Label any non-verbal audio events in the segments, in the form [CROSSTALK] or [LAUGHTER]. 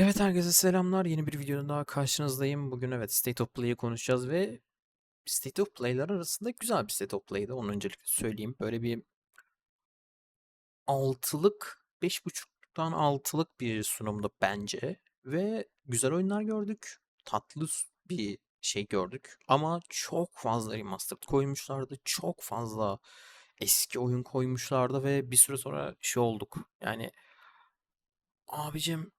Evet herkese selamlar. Yeni bir videonun daha karşınızdayım. Bugün evet State of Play'i konuşacağız ve State of Play'ler arasında güzel bir State of Play'di. Onu öncelikle söyleyeyim. Böyle bir altılık, beş buçuktan altılık bir sunumdu bence. Ve güzel oyunlar gördük. Tatlı bir şey gördük. Ama çok fazla remastered koymuşlardı. Çok fazla eski oyun koymuşlardı ve bir süre sonra şey olduk. Yani abicim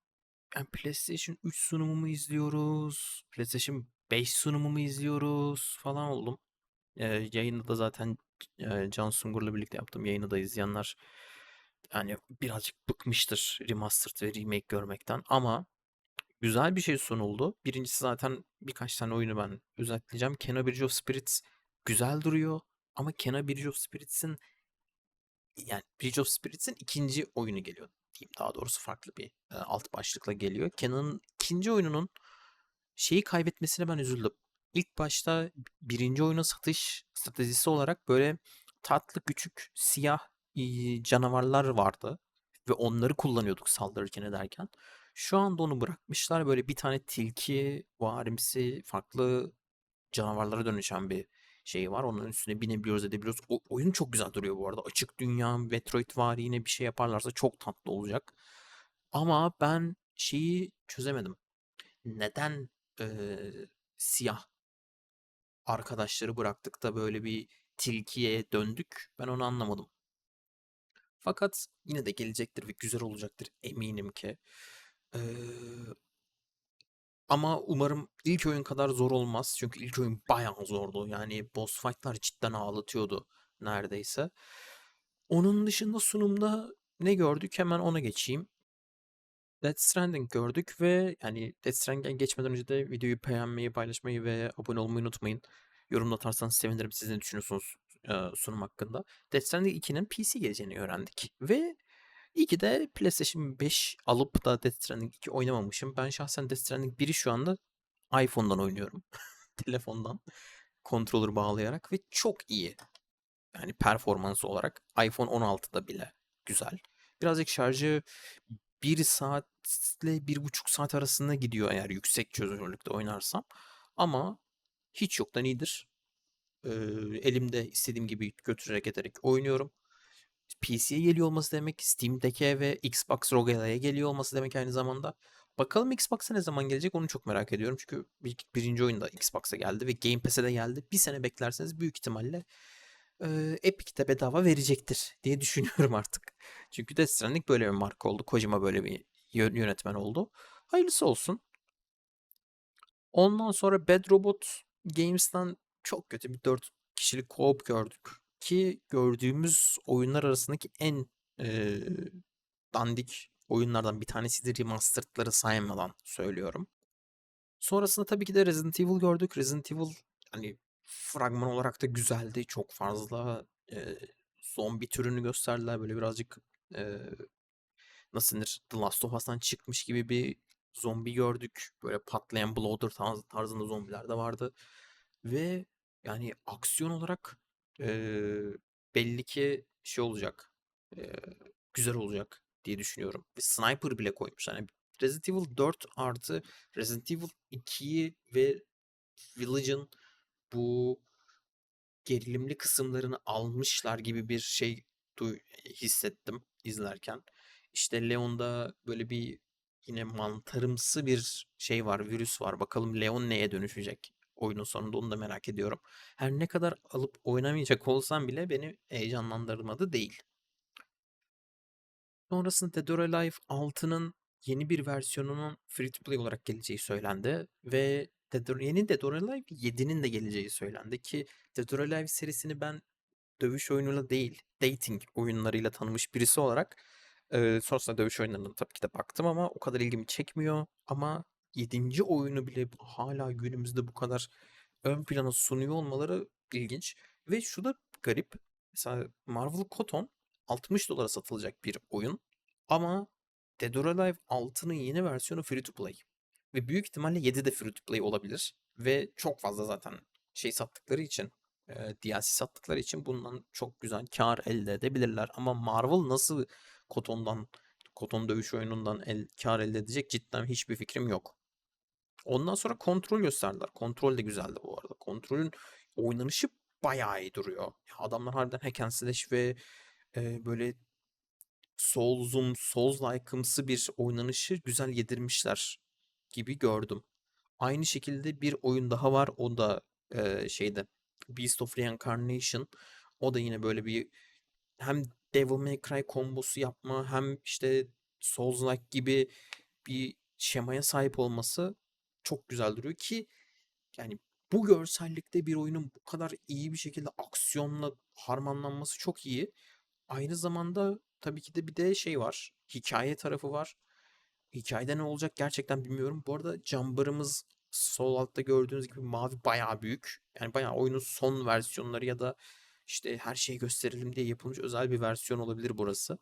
Yani PlayStation 3 sunumu mu izliyoruz? PlayStation 5 sunumu mu izliyoruz falan oldum. Ee, yayında da zaten e, Can Sungur'la birlikte yaptığım yayını da izleyenler yani birazcık bıkmıştır remastered ve remake görmekten ama güzel bir şey sunuldu. Birincisi zaten birkaç tane oyunu ben özetleyeceğim. Kena Bridge of Spirits güzel duruyor ama Kena Bridge of Spirits'in yani Bridge of Spirits'in ikinci oyunu geliyor diyeyim. Daha doğrusu farklı bir e, alt başlıkla geliyor. Kenan'ın ikinci oyununun şeyi kaybetmesine ben üzüldüm. İlk başta birinci oyunun satış stratejisi olarak böyle tatlı küçük siyah canavarlar vardı. Ve onları kullanıyorduk saldırırken ederken. Şu anda onu bırakmışlar. Böyle bir tane tilki, varimsi, farklı canavarlara dönüşen bir şey var. Onun üstüne binebiliyoruz edebiliyoruz. O, oyun çok güzel duruyor bu arada. Açık dünya, Metroidvari yine bir şey yaparlarsa çok tatlı olacak. Ama ben şeyi çözemedim. Neden eee, siyah arkadaşları bıraktık da böyle bir tilkiye döndük? Ben onu anlamadım. Fakat yine de gelecektir ve güzel olacaktır eminim ki. Eee, ama umarım ilk oyun kadar zor olmaz. Çünkü ilk oyun bayağı zordu. Yani boss fight'lar cidden ağlatıyordu neredeyse. Onun dışında sunumda ne gördük? Hemen ona geçeyim. Death Stranding gördük ve yani Death Stranding'e geçmeden önce de videoyu beğenmeyi, paylaşmayı ve abone olmayı unutmayın. Yorumda atarsanız sevinirim. Siz ne düşünüyorsunuz sunum hakkında? Death Stranding 2'nin PC geleceğini öğrendik. Ve iyi ki de PlayStation 5 alıp da Death Stranding 2 oynamamışım. Ben şahsen Death Stranding 1'i şu anda iPhone'dan oynuyorum. [LAUGHS] Telefondan. Controller bağlayarak ve çok iyi. Yani performansı olarak iPhone 16'da bile güzel. Birazcık şarjı 1 saatle bir buçuk saat arasında gidiyor eğer yüksek çözünürlükte oynarsam. Ama hiç yoktan iyidir. Ee, elimde istediğim gibi götürerek ederek oynuyorum. PC'ye geliyor olması demek, Steam'deki ve Xbox Rogue'ya geliyor olması demek aynı zamanda. Bakalım Xbox'a ne zaman gelecek onu çok merak ediyorum. Çünkü bir, birinci oyunda Xbox'a geldi ve Game Pass'e de geldi. Bir sene beklerseniz büyük ihtimalle e, Epic'te bedava verecektir diye [LAUGHS] düşünüyorum artık. Çünkü Death Stranding böyle bir marka oldu. Kojima böyle bir yö- yönetmen oldu. Hayırlısı olsun. Ondan sonra Bad Robot Games'ten çok kötü bir 4 kişilik co-op gördük. Ki gördüğümüz oyunlar arasındaki en e, dandik oyunlardan bir tanesidir remastered'ları saymadan söylüyorum. Sonrasında tabii ki de Resident Evil gördük. Resident Evil hani fragman olarak da güzeldi. Çok fazla e, zombi türünü gösterdiler. Böyle birazcık e, nasıl denir The Last of Us'tan çıkmış gibi bir zombi gördük. Böyle patlayan bloater tarz- tarzında zombiler de vardı. Ve yani aksiyon olarak e, belli ki şey olacak. e, güzel olacak diye düşünüyorum. Bir sniper bile koymuş. Yani Resident Evil 4 artı Resident Evil 2'yi ve Village'ın bu gerilimli kısımlarını almışlar gibi bir şey hissettim izlerken. İşte Leon'da böyle bir yine mantarımsı bir şey var, virüs var. Bakalım Leon neye dönüşecek oyunun sonunda onu da merak ediyorum. Her ne kadar alıp oynamayacak olsam bile beni heyecanlandırmadı değil. Sonrasında Dead or Alive 6'nın yeni bir versiyonunun free to play olarak geleceği söylendi ve Dead or, yeni Dead or Alive 7'nin de geleceği söylendi ki Dead or Alive serisini ben dövüş oyunuyla değil, dating oyunlarıyla tanımış birisi olarak e, sonrasında dövüş oyunlarına tabii ki de baktım ama o kadar ilgimi çekmiyor. Ama 7. oyunu bile hala günümüzde bu kadar ön plana sunuyor olmaları ilginç. Ve şu da garip. Mesela Marvel Cotton 60 dolara satılacak bir oyun. Ama Dead or Alive 6'nın yeni versiyonu free to play. Ve büyük ihtimalle 7 de free to play olabilir. Ve çok fazla zaten şey sattıkları için e, DLC sattıkları için bundan çok güzel kar elde edebilirler. Ama Marvel nasıl Koton'dan koton dövüş oyunundan el, kar elde edecek cidden hiçbir fikrim yok. Ondan sonra kontrol gösterdiler. Kontrol de güzeldi bu arada. Kontrolün oynanışı bayağı iyi duruyor. Adamlar harbiden hack and slash ve e, böyle Souls'um, Souls-like'ımsı bir oynanışı güzel yedirmişler gibi gördüm. Aynı şekilde bir oyun daha var. O da e, şeyde Beast of Reincarnation. O da yine böyle bir hem Devil May Cry kombosu yapma hem işte Souls-like gibi bir şemaya sahip olması çok güzel duruyor ki yani bu görsellikte bir oyunun bu kadar iyi bir şekilde aksiyonla harmanlanması çok iyi. Aynı zamanda tabii ki de bir de şey var. Hikaye tarafı var. Hikayede ne olacak gerçekten bilmiyorum. Bu arada jumper'ımız sol altta gördüğünüz gibi mavi bayağı büyük. Yani bayağı oyunun son versiyonları ya da işte her şeyi gösterelim diye yapılmış özel bir versiyon olabilir burası.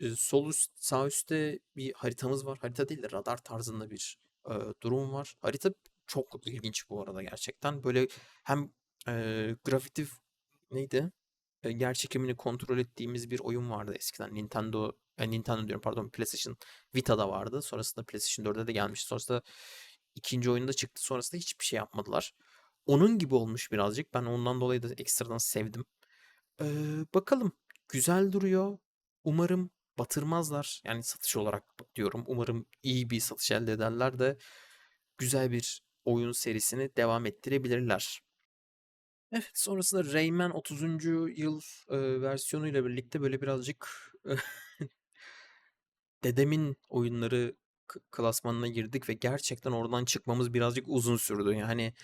Ee, sol üst, sağ üstte bir haritamız var. Harita değil de radar tarzında bir e, durum var. Harita çok ilginç bu arada gerçekten. Böyle hem e, grafitif neydi? E, yer çekimini kontrol ettiğimiz bir oyun vardı eskiden. Nintendo, e, Nintendo diyorum pardon PlayStation Vita'da vardı. Sonrasında PlayStation 4'e de gelmişti. Sonrasında ikinci oyunda çıktı. Sonrasında hiçbir şey yapmadılar. Onun gibi olmuş birazcık. Ben ondan dolayı da ekstradan sevdim. Ee, bakalım. Güzel duruyor. Umarım batırmazlar. Yani satış olarak diyorum. Umarım iyi bir satış elde ederler de güzel bir oyun serisini devam ettirebilirler. Evet, sonrasında Rayman 30. yıl e, versiyonuyla birlikte böyle birazcık e, [LAUGHS] dedemin oyunları klasmanına girdik ve gerçekten oradan çıkmamız birazcık uzun sürdü. Yani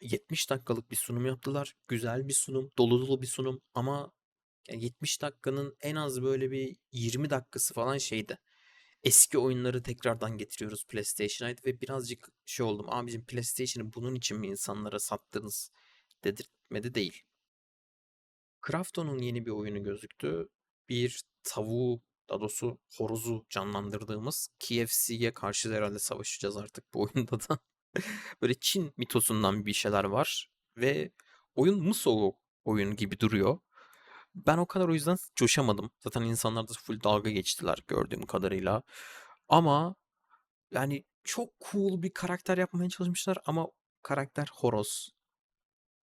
70 dakikalık bir sunum yaptılar. Güzel bir sunum, dolu dolu bir sunum ama yani 70 dakikanın en az böyle bir 20 dakikası falan şeydi. Eski oyunları tekrardan getiriyoruz PlayStation'a ve birazcık şey oldum. Abicim PlayStation'ı bunun için mi insanlara sattınız dedirtmedi değil. Krafton'un yeni bir oyunu gözüktü. Bir tavuğu, daha doğrusu horozu canlandırdığımız KFC'ye karşı herhalde savaşacağız artık bu oyunda da. [LAUGHS] Böyle Çin mitosundan bir şeyler var ve oyun Musou oyun gibi duruyor. Ben o kadar o yüzden coşamadım. Zaten insanlar da full dalga geçtiler gördüğüm kadarıyla. Ama yani çok cool bir karakter yapmaya çalışmışlar ama karakter horoz.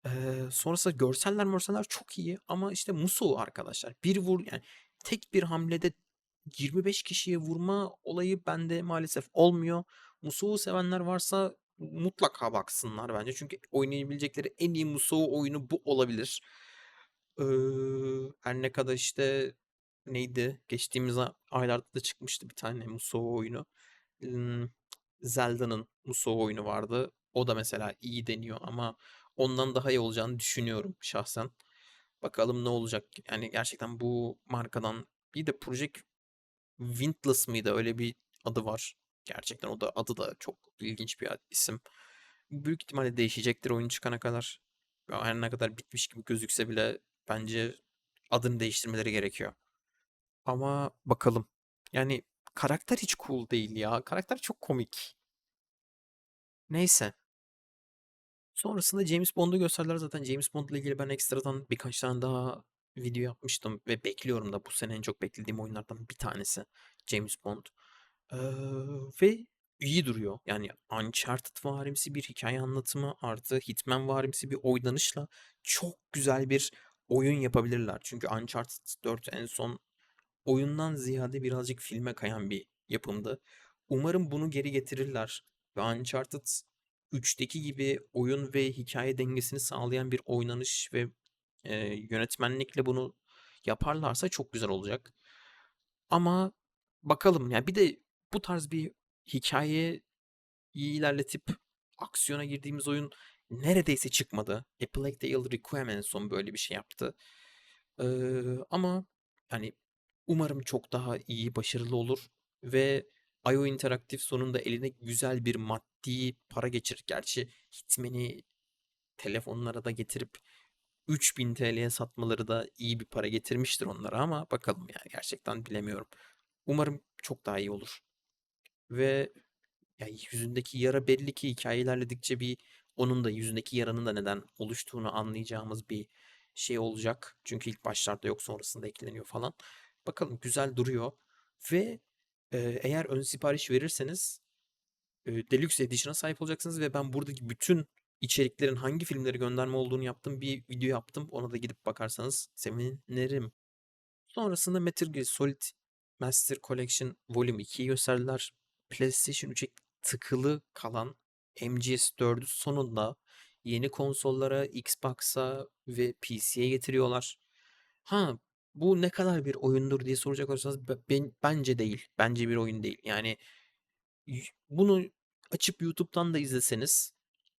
Eee, sonrasında görseller mörseller çok iyi ama işte Musou arkadaşlar. Bir vur yani tek bir hamlede 25 kişiye vurma olayı bende maalesef olmuyor. Musou sevenler varsa mutlaka baksınlar bence. Çünkü oynayabilecekleri en iyi Musou oyunu bu olabilir. Eee, her ne kadar işte neydi? Geçtiğimiz aylarda da çıkmıştı bir tane Musou oyunu. Zelda'nın Musou oyunu vardı. O da mesela iyi deniyor ama ondan daha iyi olacağını düşünüyorum şahsen. Bakalım ne olacak. Yani gerçekten bu markadan bir de Project Windless mıydı? Öyle bir adı var. Gerçekten o da adı da çok ilginç bir isim. Büyük ihtimalle değişecektir oyun çıkana kadar. Her ne kadar bitmiş gibi gözükse bile bence adını değiştirmeleri gerekiyor. Ama bakalım. Yani karakter hiç cool değil ya. Karakter çok komik. Neyse. Sonrasında James Bond'u gösterdiler. Zaten James Bond ile ilgili ben ekstradan birkaç tane daha video yapmıştım ve bekliyorum da bu sene en çok beklediğim oyunlardan bir tanesi James Bond. Ee, ve iyi duruyor. Yani Uncharted varimsi bir hikaye anlatımı artı Hitman varimsi bir oynanışla çok güzel bir oyun yapabilirler. Çünkü Uncharted 4 en son oyundan ziyade birazcık filme kayan bir yapımdı. Umarım bunu geri getirirler ve Uncharted 3'teki gibi oyun ve hikaye dengesini sağlayan bir oynanış ve e, yönetmenlikle bunu yaparlarsa çok güzel olacak. Ama bakalım yani bir de bu tarz bir hikayeyi ilerletip aksiyona girdiğimiz oyun neredeyse çıkmadı. A Plague Tale Requiem en son böyle bir şey yaptı. Ee, ama yani umarım çok daha iyi, başarılı olur ve IO Interactive sonunda eline güzel bir maddi para geçirir. Gerçi Hitman'i telefonlara da getirip 3000 TL'ye satmaları da iyi bir para getirmiştir onlara ama bakalım yani gerçekten bilemiyorum. Umarım çok daha iyi olur. Ve yani yüzündeki yara belli ki hikaye ilerledikçe bir onun da yüzündeki yaranın da neden oluştuğunu anlayacağımız bir şey olacak. Çünkü ilk başlarda yok sonrasında ekleniyor falan. Bakalım güzel duruyor. Ve e, eğer ön sipariş verirseniz e, Deluxe Edition'a sahip olacaksınız ve ben buradaki bütün içeriklerin hangi filmleri gönderme olduğunu yaptım. Bir video yaptım. Ona da gidip bakarsanız sevinirim. Sonrasında Metal Gear Solid Master Collection Volume 2'yi gösterdiler. PlayStation 3'e tıkılı kalan MGS4'ü sonunda yeni konsollara, Xbox'a ve PC'ye getiriyorlar. Ha bu ne kadar bir oyundur diye soracak olursanız be- ben, bence değil. Bence bir oyun değil. Yani bunu açıp YouTube'dan da izleseniz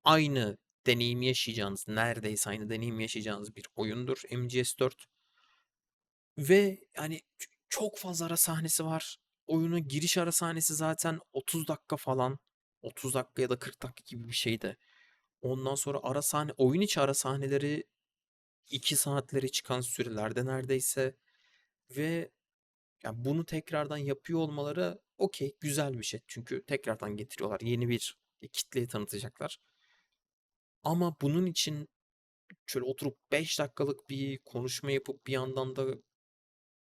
aynı deneyimi yaşayacağınız, neredeyse aynı deneyimi yaşayacağınız bir oyundur MGS4. Ve yani çok fazla ara sahnesi var. Oyunun giriş ara sahnesi zaten 30 dakika falan. 30 dakika ya da 40 dakika gibi bir şeydi. Ondan sonra ara sahne, oyun içi ara sahneleri 2 saatleri çıkan sürelerde neredeyse. Ve yani bunu tekrardan yapıyor olmaları okey güzel bir şey. Çünkü tekrardan getiriyorlar. Yeni bir kitleye tanıtacaklar. Ama bunun için şöyle oturup 5 dakikalık bir konuşma yapıp bir yandan da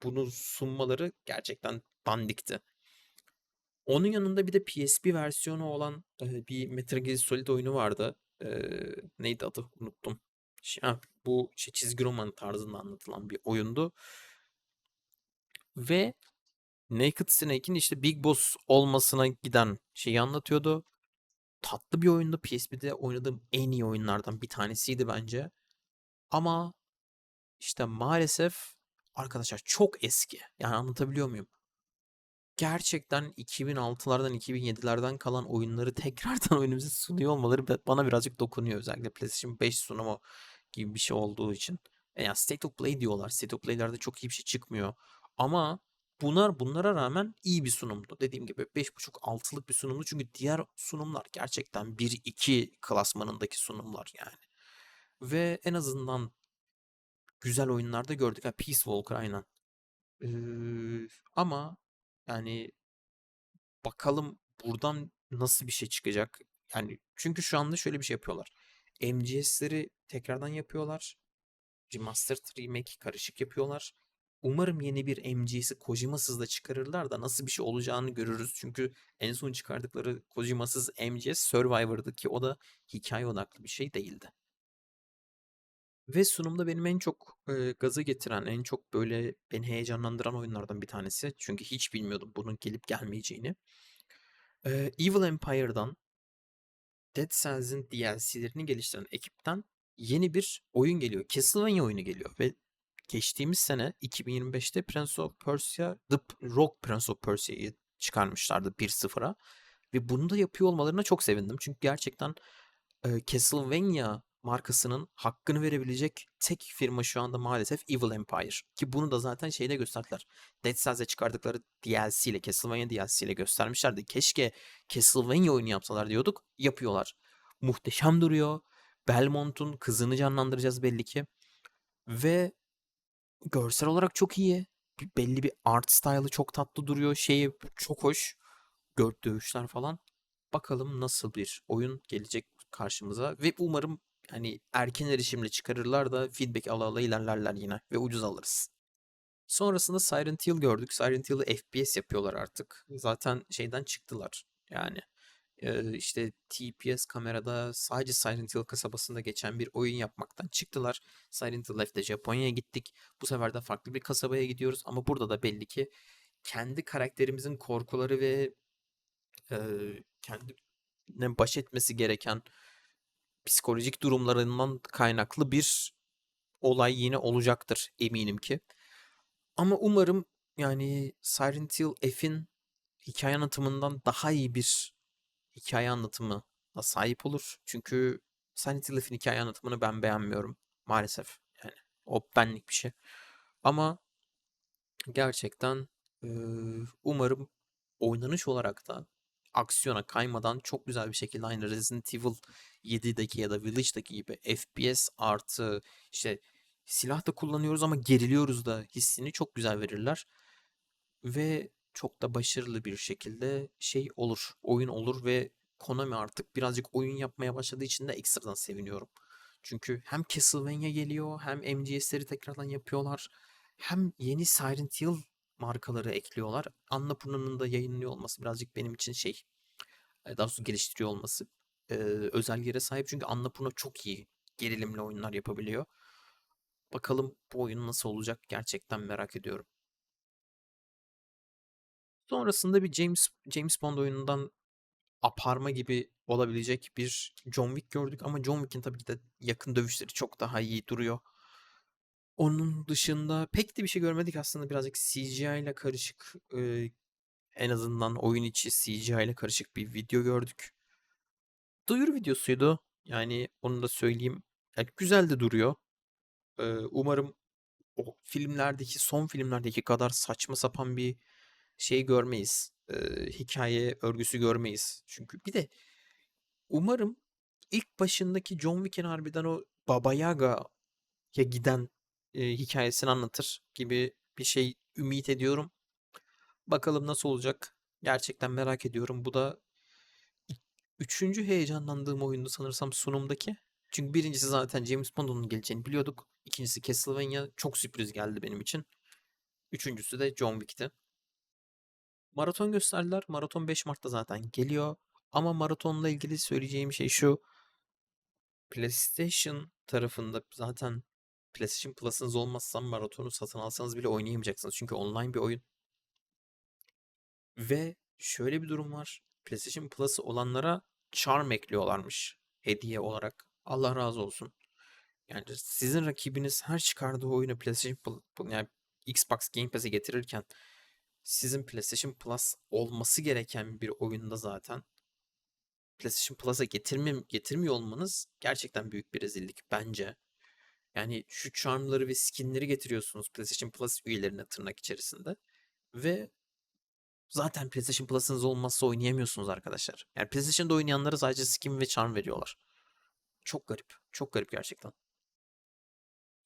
bunu sunmaları gerçekten dandikti. Onun yanında bir de PSP versiyonu olan e, bir Metal Gear Solid oyunu vardı. E, neydi adı? Unuttum. Ha, bu şey, çizgi roman tarzında anlatılan bir oyundu. Ve Naked Snake'in işte Big Boss olmasına giden şeyi anlatıyordu. Tatlı bir oyundu. PSP'de oynadığım en iyi oyunlardan bir tanesiydi bence. Ama işte maalesef arkadaşlar çok eski. Yani anlatabiliyor muyum? Gerçekten 2006'lardan 2007'lerden kalan oyunları [LAUGHS] tekrardan önümüze sunuyor olmaları bana birazcık dokunuyor. Özellikle PlayStation 5 sunumu gibi bir şey olduğu için. E yani State of Play diyorlar. State of Play'lerde çok iyi bir şey çıkmıyor. Ama bunlar bunlara rağmen iyi bir sunumdu. Dediğim gibi 5.5-6'lık bir sunumdu. Çünkü diğer sunumlar gerçekten 1-2 klasmanındaki sunumlar yani. Ve en azından güzel oyunlarda gördük. Ha, Peace Walker aynen. Ee, ama yani bakalım buradan nasıl bir şey çıkacak. Yani çünkü şu anda şöyle bir şey yapıyorlar. MGS'leri tekrardan yapıyorlar. Remastered remake karışık yapıyorlar. Umarım yeni bir MGS'i Kojima'sız da çıkarırlar da nasıl bir şey olacağını görürüz. Çünkü en son çıkardıkları Kojima'sız MGS Survivor'dı ki o da hikaye odaklı bir şey değildi. Ve sunumda benim en çok e, gazı getiren, en çok böyle beni heyecanlandıran oyunlardan bir tanesi. Çünkü hiç bilmiyordum bunun gelip gelmeyeceğini. E, Evil Empire'dan Dead Cells'in DLC'lerini geliştiren ekipten yeni bir oyun geliyor. Castlevania oyunu geliyor ve geçtiğimiz sene 2025'te Prince of Persia, The Rock Prince of Persia'yı çıkarmışlardı 1.0'a. Ve bunu da yapıyor olmalarına çok sevindim. Çünkü gerçekten e, Castlevania markasının hakkını verebilecek tek firma şu anda maalesef Evil Empire. Ki bunu da zaten şeyde gösterdiler. Dead Cells'e çıkardıkları DLC ile, Castlevania DLC ile göstermişlerdi. Keşke Castlevania oyunu yapsalar diyorduk. Yapıyorlar. Muhteşem duruyor. Belmont'un kızını canlandıracağız belli ki. Ve görsel olarak çok iyi. Belli bir art style'ı çok tatlı duruyor. Şeyi çok hoş. Gör dövüşler falan. Bakalım nasıl bir oyun gelecek karşımıza ve umarım hani erken erişimle çıkarırlar da feedback ala ala ilerlerler yine ve ucuz alırız. Sonrasında Silent Hill gördük. Silent Hill'ı FPS yapıyorlar artık. Zaten şeyden çıktılar. Yani işte TPS kamerada sadece Silent Hill kasabasında geçen bir oyun yapmaktan çıktılar. Silent Hill Life'de Japonya'ya gittik. Bu sefer de farklı bir kasabaya gidiyoruz ama burada da belli ki kendi karakterimizin korkuları ve e, kendine baş etmesi gereken psikolojik durumlarından kaynaklı bir olay yine olacaktır eminim ki. Ama umarım yani Silent Hill F'in hikaye anlatımından daha iyi bir hikaye anlatımına sahip olur. Çünkü Silent Hill F'in hikaye anlatımını ben beğenmiyorum maalesef. Yani o benlik bir şey. Ama gerçekten eee, umarım oynanış olarak da aksiyona kaymadan çok güzel bir şekilde aynı Resident Evil 7'deki ya da Village'daki gibi FPS artı işte silah da kullanıyoruz ama geriliyoruz da hissini çok güzel verirler. Ve çok da başarılı bir şekilde şey olur, oyun olur ve Konami artık birazcık oyun yapmaya başladığı için de ekstradan seviniyorum. Çünkü hem Castlevania geliyor hem MGS'leri tekrardan yapıyorlar. Hem yeni Silent Hill markaları ekliyorlar. Annapurna'nın da yayınlıyor olması birazcık benim için şey, daha doğrusu geliştiriyor olması e, özelliklere sahip. Çünkü Annapurna çok iyi gerilimli oyunlar yapabiliyor. Bakalım bu oyun nasıl olacak gerçekten merak ediyorum. Sonrasında bir James James Bond oyunundan aparma gibi olabilecek bir John Wick gördük ama John Wick'in tabii ki de yakın dövüşleri çok daha iyi duruyor. Onun dışında pek de bir şey görmedik aslında birazcık CGI ile karışık e, en azından oyun içi CGI ile karışık bir video gördük. Duyuru videosuydu. Yani onu da söyleyeyim. Yani güzel de duruyor. Ee, umarım o filmlerdeki son filmlerdeki kadar saçma sapan bir şey görmeyiz. Ee, hikaye örgüsü görmeyiz. Çünkü bir de umarım ilk başındaki John Wick'in harbiden o Baba Yaga'ya giden e, hikayesini anlatır gibi bir şey ümit ediyorum. Bakalım nasıl olacak. Gerçekten merak ediyorum. Bu da üçüncü heyecanlandığım oyundu sanırsam sunumdaki. Çünkü birincisi zaten James Bond'un geleceğini biliyorduk. İkincisi Castlevania çok sürpriz geldi benim için. Üçüncüsü de John Wick'ti. Maraton gösterdiler. Maraton 5 Mart'ta zaten geliyor. Ama maratonla ilgili söyleyeceğim şey şu. PlayStation tarafında zaten PlayStation Plus'ınız olmazsa maratonu satın alsanız bile oynayamayacaksınız. Çünkü online bir oyun. Ve şöyle bir durum var. PlayStation Plus'ı olanlara Charm ekliyorlarmış hediye olarak. Allah razı olsun. Yani sizin rakibiniz her çıkardığı oyunu PlayStation yani Xbox Game Pass'e getirirken sizin PlayStation Plus olması gereken bir oyunda zaten PlayStation Plus'a getirme, getirmiyor olmanız gerçekten büyük bir rezillik bence. Yani şu charmları ve skinleri getiriyorsunuz PlayStation Plus üyelerine tırnak içerisinde. Ve zaten PlayStation Plus'ınız olmazsa oynayamıyorsunuz arkadaşlar. Yani PlayStation'da oynayanlara sadece skin ve charm veriyorlar. Çok garip. Çok garip gerçekten.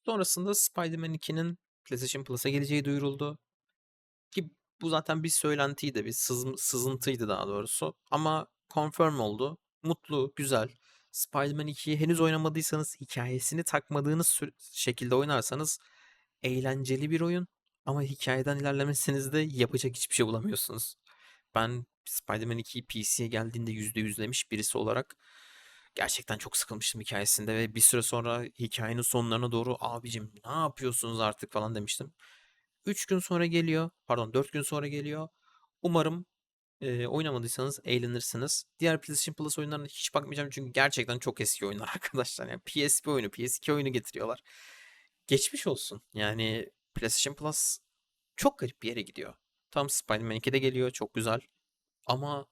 Sonrasında Spider-Man 2'nin PlayStation Plus'a geleceği duyuruldu. Ki bu zaten bir söylentiydi, bir sız, sızıntıydı daha doğrusu. Ama confirm oldu. Mutlu, güzel. Spider-Man 2'yi henüz oynamadıysanız, hikayesini takmadığınız şekilde oynarsanız eğlenceli bir oyun. Ama hikayeden ilerlemesiniz de yapacak hiçbir şey bulamıyorsunuz. Ben Spider-Man 2'yi PC'ye geldiğinde %100'lemiş birisi olarak gerçekten çok sıkılmıştım hikayesinde ve bir süre sonra hikayenin sonlarına doğru abicim ne yapıyorsunuz artık falan demiştim. 3 gün sonra geliyor. Pardon 4 gün sonra geliyor. Umarım e, oynamadıysanız eğlenirsiniz. Diğer PlayStation Plus oyunlarına hiç bakmayacağım çünkü gerçekten çok eski oyunlar [LAUGHS] arkadaşlar. Yani PSP oyunu, PS2 oyunu getiriyorlar. Geçmiş olsun. Yani PlayStation Plus çok garip bir yere gidiyor. Tam Spider-Man 2'de geliyor. Çok güzel. Ama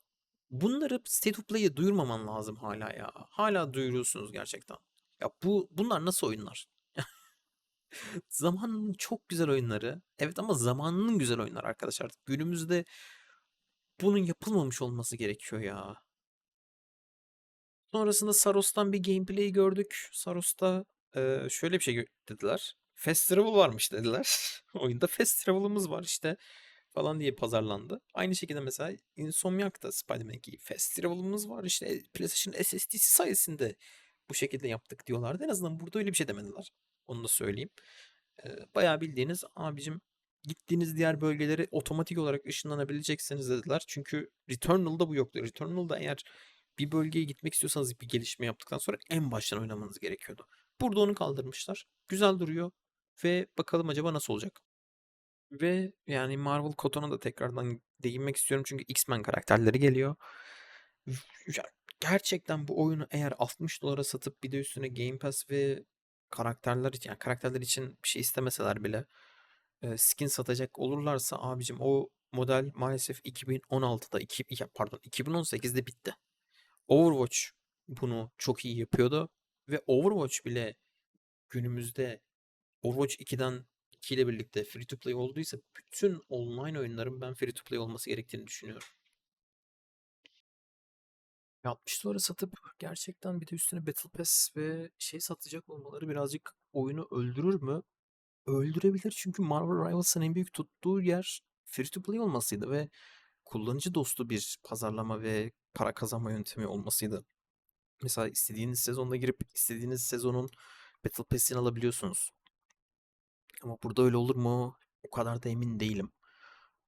bunları State of Play'e duyurmaman lazım hala ya. Hala duyuruyorsunuz gerçekten. Ya bu bunlar nasıl oyunlar? [LAUGHS] Zamanının çok güzel oyunları. Evet ama zamanının güzel oyunlar arkadaşlar. Günümüzde bunun yapılmamış olması gerekiyor ya. Sonrasında Saros'tan bir gameplay gördük. Saros'ta e, şöyle bir şey dediler. Festival varmış dediler. [LAUGHS] Oyunda festivalımız var işte falan diye pazarlandı. Aynı şekilde mesela Insomniac'ta Spider-Man 2 festivalımız var işte PlayStation SSD'si sayesinde bu şekilde yaptık diyorlardı. En azından burada öyle bir şey demediler. Onu da söyleyeyim. Ee, bayağı bildiğiniz abicim gittiğiniz diğer bölgeleri otomatik olarak ışınlanabileceksiniz dediler. Çünkü Returnal'da bu yoktu. Returnal'da eğer bir bölgeye gitmek istiyorsanız bir gelişme yaptıktan sonra en baştan oynamanız gerekiyordu. Burada onu kaldırmışlar. Güzel duruyor. Ve bakalım acaba nasıl olacak. Ve yani Marvel Koton'a da tekrardan değinmek istiyorum çünkü X-Men karakterleri geliyor. gerçekten bu oyunu eğer 60 dolara satıp bir de üstüne Game Pass ve karakterler için yani karakterler için bir şey istemeseler bile skin satacak olurlarsa abicim o model maalesef 2016'da 2, pardon 2018'de bitti. Overwatch bunu çok iyi yapıyordu ve Overwatch bile günümüzde Overwatch 2'den 2 ile birlikte free to play olduysa bütün online oyunların ben free to play olması gerektiğini düşünüyorum. 60 dolara satıp gerçekten bir de üstüne Battle Pass ve şey satacak olmaları birazcık oyunu öldürür mü? Öldürebilir çünkü Marvel Rivals'ın en büyük tuttuğu yer free to play olmasıydı ve kullanıcı dostu bir pazarlama ve para kazanma yöntemi olmasıydı. Mesela istediğiniz sezonda girip istediğiniz sezonun Battle Pass'ini alabiliyorsunuz. Ama burada öyle olur mu? O kadar da emin değilim.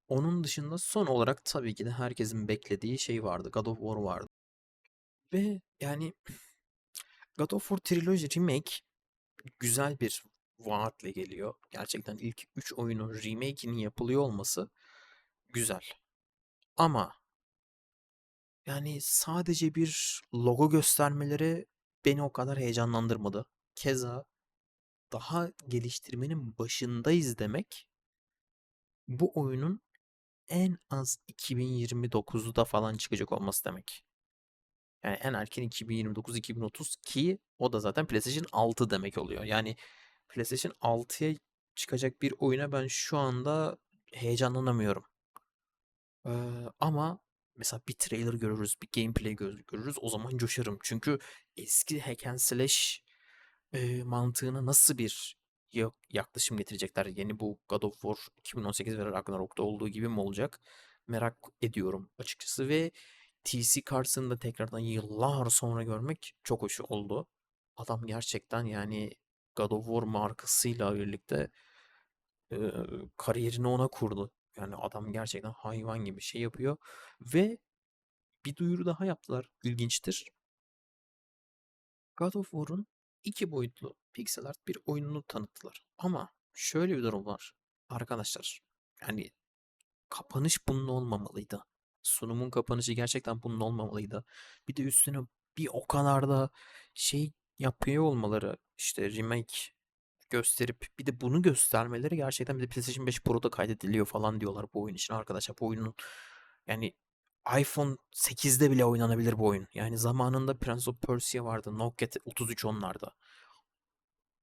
Onun dışında son olarak tabii ki de herkesin beklediği şey vardı. God of War vardı. Ve yani God of War Trilogy Remake güzel bir vaatle geliyor. Gerçekten ilk 3 oyunun remake'inin yapılıyor olması güzel. Ama yani sadece bir logo göstermeleri beni o kadar heyecanlandırmadı. Keza daha geliştirmenin başındayız demek bu oyunun en az 2029'da falan çıkacak olması demek. Yani en erken 2029-2030 ki o da zaten PlayStation 6 demek oluyor. Yani PlayStation 6'ya çıkacak bir oyuna ben şu anda heyecanlanamıyorum. Ee, ama mesela bir trailer görürüz, bir gameplay gö- görürüz o zaman coşarım. Çünkü eski hack and slash e, mantığına nasıl bir ya- yaklaşım getirecekler? Yeni bu God of War 2018 ve Ragnarok'ta olduğu gibi mi olacak? Merak ediyorum açıkçası ve TC karşısında tekrardan yıllar sonra görmek çok hoş oldu. Adam gerçekten yani God of War markasıyla birlikte e, kariyerini ona kurdu. Yani adam gerçekten hayvan gibi şey yapıyor ve bir duyuru daha yaptılar. İlginçtir. God of War'un iki boyutlu pixel art bir oyununu tanıttılar. Ama şöyle bir durum var. Arkadaşlar yani kapanış bunun olmamalıydı. Sunumun kapanışı gerçekten bunun olmamalıydı. Bir de üstüne bir o kadar da şey yapıyor olmaları işte remake gösterip bir de bunu göstermeleri gerçekten bir de PlayStation 5 Pro'da kaydediliyor falan diyorlar bu oyun için arkadaşlar. Bu oyunun yani iPhone 8'de bile oynanabilir bu oyun. Yani zamanında Prince of Persia vardı. Nokia 33 onlarda.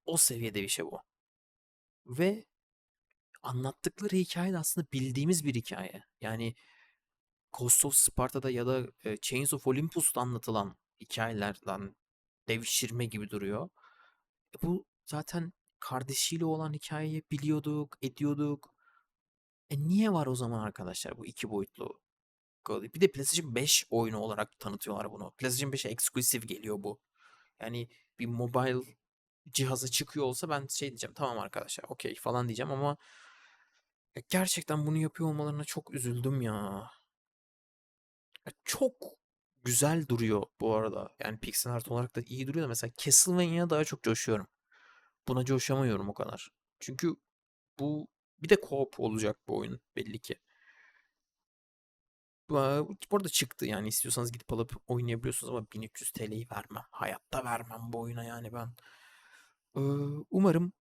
O seviyede bir şey bu. Ve anlattıkları hikaye de aslında bildiğimiz bir hikaye. Yani Ghost of Sparta'da ya da Chains of Olympus'ta anlatılan hikayelerden devşirme gibi duruyor. E, bu zaten kardeşiyle olan hikayeyi biliyorduk, ediyorduk. E niye var o zaman arkadaşlar bu iki boyutlu? Bir de PlayStation 5 oyunu olarak tanıtıyorlar bunu. PlayStation 5'e eksklusif geliyor bu. Yani bir mobile cihaza çıkıyor olsa ben şey diyeceğim tamam arkadaşlar okey falan diyeceğim ama ya gerçekten bunu yapıyor olmalarına çok üzüldüm ya. Ya çok güzel duruyor bu arada. Yani pixel art olarak da iyi duruyor da mesela Castlevania'ya daha çok coşuyorum. Buna coşamıyorum o kadar. Çünkü bu bir de co-op olacak bu oyun belli ki. Bu arada çıktı yani istiyorsanız gidip alıp oynayabiliyorsunuz ama 1300 TL'yi vermem. Hayatta vermem bu oyuna yani ben. Ee, Umarım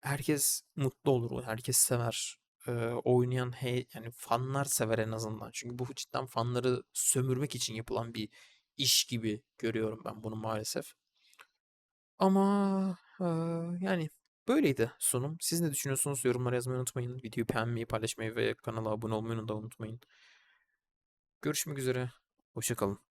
herkes mutlu olur, herkes sever. Ee, oynayan he, yani fanlar sever en azından. Çünkü bu cidden fanları sömürmek için yapılan bir iş gibi görüyorum ben bunu maalesef. Ama eee, yani böyleydi sunum. Siz ne düşünüyorsunuz? Yorumlara yazmayı unutmayın. Videoyu beğenmeyi, paylaşmayı ve kanala abone olmayı da unutmayın. Görüşmek üzere. Hoşça kalın.